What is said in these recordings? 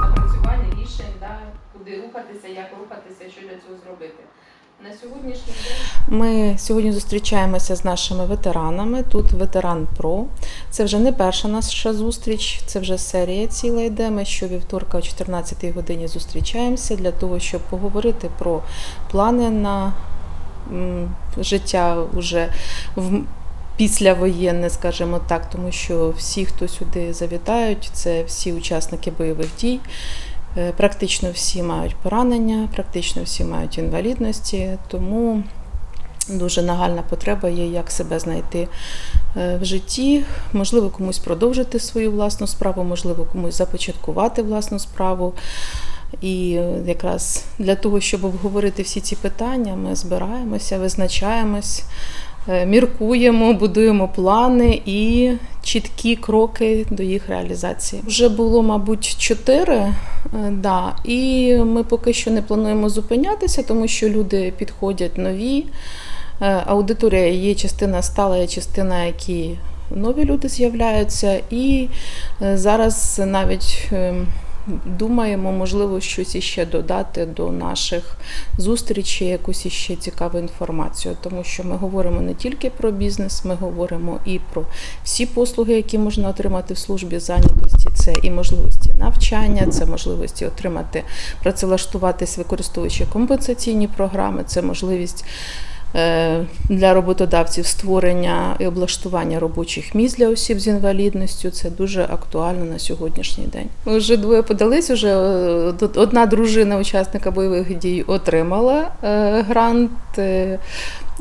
напрацювання рішень, да, куди рухатися, як рухатися, що для цього зробити. На сьогоднішній день Ми сьогодні зустрічаємося з нашими ветеранами. Тут ветеран ПРО. Це вже не перша наша зустріч, це вже серія ціла йде. Ми щовівторка о 14 годині зустрічаємося для того, щоб поговорити про плани на життя вже в післявоєнне, скажімо так, тому що всі, хто сюди завітають, це всі учасники бойових дій. Е, Практично всі мають поранення, практично всі мають інвалідності, тому дуже нагальна потреба є, як себе знайти е, в житті. Можливо, комусь продовжити свою власну справу, можливо, комусь започаткувати власну справу. І якраз для того, щоб обговорити всі ці питання, ми збираємося, визначаємось, міркуємо, будуємо плани і чіткі кроки до їх реалізації. Вже було, мабуть, чотири, е, да, і ми поки що не плануємо зупинятися, тому що люди підходять нові. Е, Аудиторія є частина стала, є частина, які нові люди з'являються, і е, зараз навіть ем, думаємо, можливо, щось іще додати до наших зустрічей, якусь іще цікаву інформацію, тому що ми говоримо не тільки про бізнес, ми говоримо і про всі послуги, які можна отримати в службі зайнятості. Це і можливості навчання, це можливості отримати працевлаштуватись, використовуючи компенсаційні програми, це можливість. Е, Для роботодавців створення і облаштування робочих місць для осіб з інвалідністю це дуже актуально на сьогоднішній день. Вже двоє подались. Уже е, одна дружина учасника бойових дій отримала е, грант.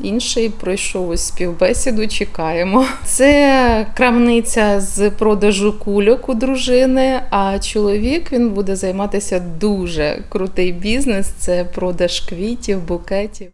Інший пройшов ось співбесіду. Чекаємо. Це крамниця з продажу кульок у дружини. А чоловік він буде займатися дуже крутий бізнес. Це продаж квітів, букетів.